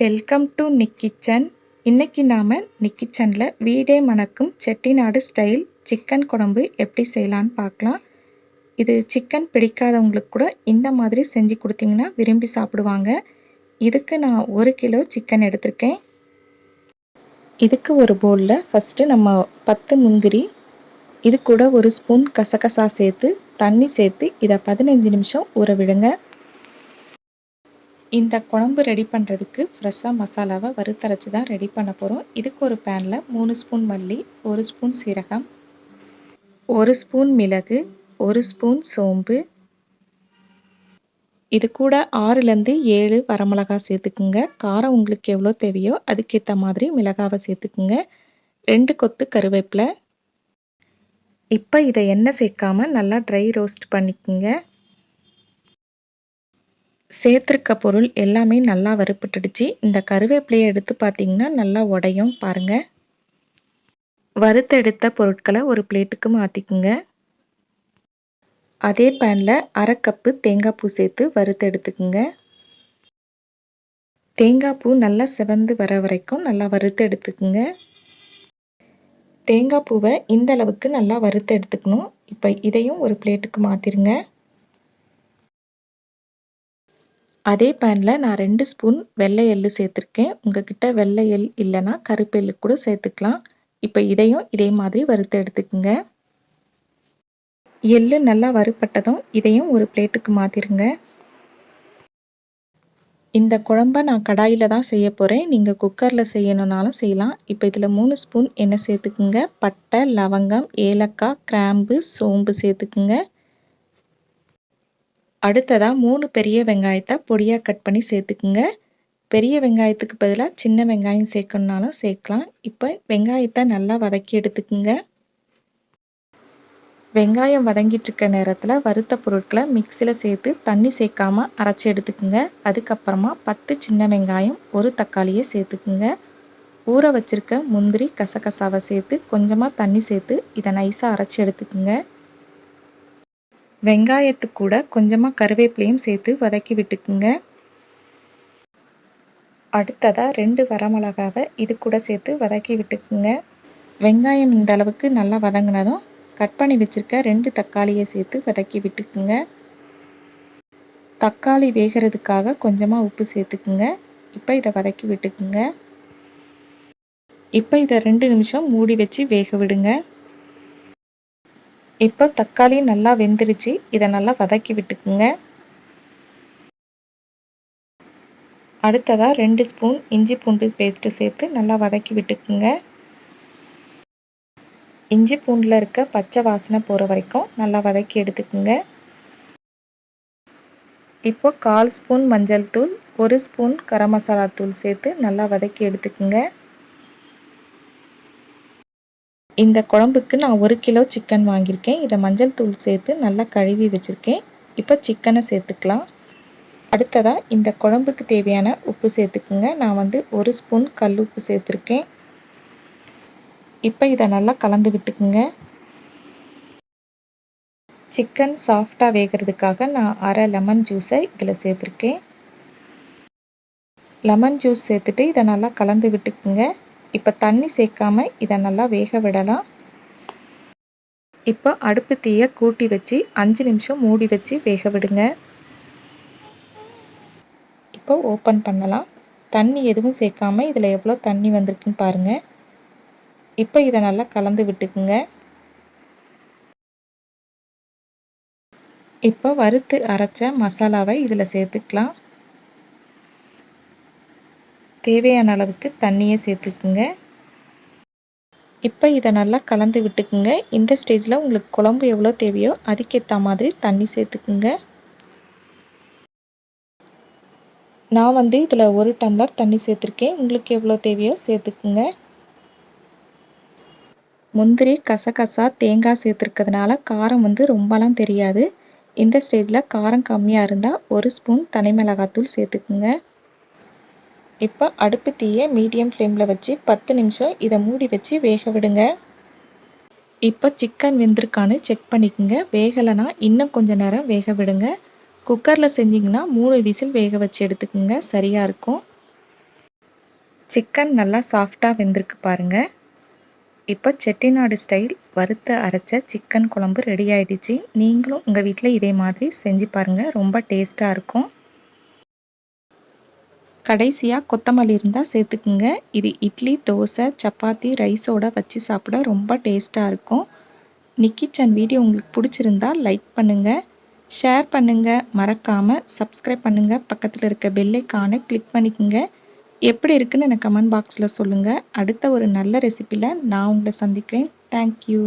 Welcome to Nick kitchen இன்னைக்கு நாம் நிக் கிச்சனில் வீடே மணக்கும் செட்டிநாடு ஸ்டைல் சிக்கன் குழம்பு எப்படி செய்யலான்னு பார்க்கலாம். இது சிக்கன் பிடிக்காதவங்களுக்கு கூட இந்த மாதிரி செஞ்சு கொடுத்தீங்கன்னா விரும்பி சாப்பிடுவாங்க. இதுக்கு நான் ஒரு கிலோ சிக்கன் எடுத்திருக்கேன். இதுக்கு ஒரு பவுலில் ஃபஸ்ட்டு நம்ம பத்து முந்திரி இது கூட ஒரு ஸ்பூன் கசகசா சேர்த்து தண்ணி சேர்த்து இதை பதினஞ்சு நிமிஷம் ஊற விடுங்க. இந்த குழம்பு ரெடி பண்ணுறதுக்கு ஃப்ரெஷ்ஷாக மசாலாவை வறுத்தரைச்சி தான் ரெடி பண்ண போகிறோம் இதுக்கு ஒரு பேனில் மூணு ஸ்பூன் மல்லி ஒரு ஸ்பூன் சீரகம் ஒரு ஸ்பூன் மிளகு ஒரு ஸ்பூன் சோம்பு. இது கூட ஆறுலேருந்து ஏழு வரமிளகா சேர்த்துக்குங்க. காரம் உங்களுக்கு எவ்வளோ தேவையோ அதுக்கேற்ற மாதிரி மிளகாவை சேர்த்துக்குங்க. ரெண்டு கொத்து கருவேப்பிலை. இப்போ இதை எண்ணெய் சேர்க்காமல் நல்லா ட்ரை ரோஸ்ட் பண்ணிக்கோங்க. சேர்த்துருக்க பொருள் எல்லாமே நல்லா வறுப்பட்டுடுச்சு இந்த கருவேப்பிலையை எடுத்து பார்த்தீங்கன்னா நல்லா உடையும் பாருங்கள் வறுத்தெடுத்த பொருட்களை ஒரு பிளேட்டுக்கு மாற்றிக்குங்க அதே பேனில் அரை கப்பு தேங்காய் பூ சேர்த்து வறுத்து எடுத்துக்குங்க தேங்காய் பூ நல்லா செவந்து வர வரைக்கும் நல்லா வறுத்து எடுத்துக்குங்க தேங்காய் பூவை இந்த அளவுக்கு நல்லா வறுத்து எடுத்துக்கணும் இப்போ இதையும் ஒரு பிளேட்டுக்கு மாற்றிருங்க அதே பேனில் நான் ரெண்டு ஸ்பூன் வெள்ளை எள்ளு சேர்த்துருக்கேன். உங்ககிட்ட வெள்ளை எள் இல்லைன்னா கருப்பு எள்ளு கூட சேர்த்துக்கலாம். இப்போ இதையும் இதே மாதிரி வறுத்து எடுத்துக்குங்க. எள்ளு நல்லா வறுப்பட்டதும் இதையும் ஒரு பிளேட்டுக்கு மாற்றிருங்க இந்த குழம்ப நான் கடாயில் தான் செய்ய போகிறேன் நீங்கள் குக்கரில் செய்யணுன்னாலும் செய்யலாம். இப்போ இதில் மூணு ஸ்பூன் எண்ணெய் சேர்த்துக்குங்க. பட்டை லவங்கம் ஏலக்காய் கிராம்பு சோம்பு சேர்த்துக்குங்க. அடுத்ததாக மூணு பெரிய வெங்காயத்தை பொடியாக கட் பண்ணி சேர்த்துக்குங்க. பெரிய வெங்காயத்துக்கு பதிலாக சின்ன வெங்காயம் சேர்க்கணுனாலும் சேர்க்கலாம். இப்போ வெங்காயத்தை நல்லா வதக்கி எடுத்துக்குங்க. வெங்காயம் வதங்கிட்டு இருக்க நேரத்தில் வறுத்த பொருட்களை மிக்சியில் சேர்த்து தண்ணி சேர்க்காம அரைச்சி எடுத்துக்குங்க. அதுக்கப்புறமா பத்து சின்ன வெங்காயம் ஒரு தக்காளியை சேர்த்துக்குங்க. ஊற வச்சிருக்க முந்திரி கசகசாவை சேர்த்து கொஞ்சமாக தண்ணி சேர்த்து இதை நைஸாக அரைச்சி எடுத்துக்குங்க. வெங்காயத்து கூட கொஞ்சமாக கருவேப்பிலையும் சேர்த்து வதக்கி விட்டுக்குங்க. அடுத்ததாக ரெண்டு வரமிளகாவை இது கூட சேர்த்து வதக்கி விட்டுக்குங்க. வெங்காயம் இந்த அளவுக்கு நல்லா வதங்கினதும் கட் பண்ணி வச்சுருக்க ரெண்டு தக்காளியை சேர்த்து வதக்கி விட்டுக்குங்க. தக்காளி வேகிறதுக்காக கொஞ்சமாக உப்பு சேர்த்துக்குங்க. இப்போ இதை வதக்கி விட்டுக்குங்க. இப்போ இதை ரெண்டு நிமிஷம் மூடி வச்சு வேக விடுங்க. இப்போ தக்காளி நல்லா வெந்துருச்சு. இதை நல்லா வதக்கி விட்டுக்குங்க. அடுத்ததாக ரெண்டு ஸ்பூன் இஞ்சி பூண்டு பேஸ்ட்டு சேர்த்து நல்லா வதக்கி விட்டுக்குங்க. இஞ்சி பூண்டில் இருக்க பச்சை வாசனை போகிற வரைக்கும் நல்லா வதக்கி எடுத்துக்குங்க. இப்போ கால் ஸ்பூன் மஞ்சள் தூள் ஒரு ஸ்பூன் கரம் மசாலா தூள் சேர்த்து நல்லா வதக்கி எடுத்துக்குங்க. இந்த குழம்புக்கு நான் ஒரு கிலோ சிக்கன் வாங்கியிருக்கேன். இதை மஞ்சள் தூள் சேர்த்து நல்லா கழுவி வச்சுருக்கேன். இப்போ சிக்கனை சேர்த்துக்கலாம். அடுத்ததாக இந்த குழம்புக்கு தேவையான உப்பு சேர்த்துக்குங்க. நான் வந்து ஒரு ஸ்பூன் கல் உப்பு சேர்த்துருக்கேன். இப்போ இதை நல்லா கலந்து விட்டுக்குங்க. சிக்கன் சாஃப்டாக வேகிறதுக்காக நான் அரை லெமன் ஜூஸை இதில் சேர்த்துருக்கேன். லெமன் ஜூஸ் சேர்த்துட்டு இதை நல்லா கலந்து விட்டுக்குங்க. இப்போ தண்ணி சேர்க்காம இதை நல்லா வேக விடலாம். இப்போ அடுப்பு தீயை கூட்டி வச்சு அஞ்சு நிமிஷம் மூடி வச்சு வேக விடுங்க. இப்போ ஓப்பன் பண்ணலாம். தண்ணி எதுவும் சேர்க்காம இதில் எவ்வளோ தண்ணி வந்திருக்குன்னு பாருங்கள் இப்போ இதை நல்லா கலந்து விட்டுக்குங்க. இப்போ வறுத்து அரைச்ச மசாலாவை இதில் சேர்த்துக்கலாம். தேவையான அளவுக்கு தண்ணியை சேர்த்துக்குங்க. இப்போ இதை நல்லா கலந்து விட்டுக்குங்க. இந்த ஸ்டேஜில் உங்களுக்கு குழம்பு எவ்வளோ தேவையோ அதுக்கேற்ற மாதிரி தண்ணி சேர்த்துக்குங்க. நான் வந்து இதில் ஒரு டம்ளர் தண்ணி சேர்த்துருக்கேன். உங்களுக்கு எவ்வளோ தேவையோ சேர்த்துக்குங்க. முந்திரி கசகசா தேங்காய் சேர்த்துருக்கிறதுனால காரம் வந்து ரொம்பலாம் தெரியாது. இந்த ஸ்டேஜில் காரம் கம்மியாக இருந்தால் ஒரு ஸ்பூன் தனி மிளகாத்தூள் சேர்த்துக்குங்க. இப்போ அடுப்பு தீயை மீடியம் ஃப்ளேமில் வச்சு பத்து நிமிஷம் இதை மூடி வச்சு வேக விடுங்க. இப்போ சிக்கன் வெந்திருக்கான்னு செக் பண்ணிக்கோங்க. வேகலைன்னா இன்னும் கொஞ்சம் நேரம் வேக விடுங்க. குக்கரில் செஞ்சிங்கன்னா மூணு விசில் வேக வச்சு எடுத்துக்கோங்க. சரியாக இருக்கும். சிக்கன் நல்லா சாஃப்டாக வெந்திருக்கு பாருங்கள் இப்போ செட்டிநாடு ஸ்டைல் வறுத்த அரைச்ச சிக்கன் குழம்பு ரெடி ஆயிடுச்சு. நீங்களும் உங்கள் வீட்டில் இதே மாதிரி செஞ்சு பாருங்கள் ரொம்ப டேஸ்ட்டாக இருக்கும். கடைசியாக கொத்தமல்லி இருந்தால் சேர்த்துக்குங்க. இது இட்லி தோசை சப்பாத்தி ரைஸோட வச்சு சாப்பிட ரொம்ப டேஸ்ட்டாக இருக்கும். நிக்கிச்சன் வீடியோ உங்களுக்கு பிடிச்சிருந்தா லைக் பண்ணுங்கள் ஷேர் பண்ணுங்கள் மறக்காமல் சப்ஸ்கிரைப் பண்ணுங்கள் பக்கத்தில் இருக்க பெல்லைக்கானை கிளிக் பண்ணிக்கோங்க. எப்படி இருக்குன்னு எனக்கு கமெண்ட் பாக்ஸில் சொல்லுங்கள் அடுத்த ஒரு நல்ல ரெசிப்பியில் நான் உங்களை சந்திக்கிறேன். தேங்க்யூ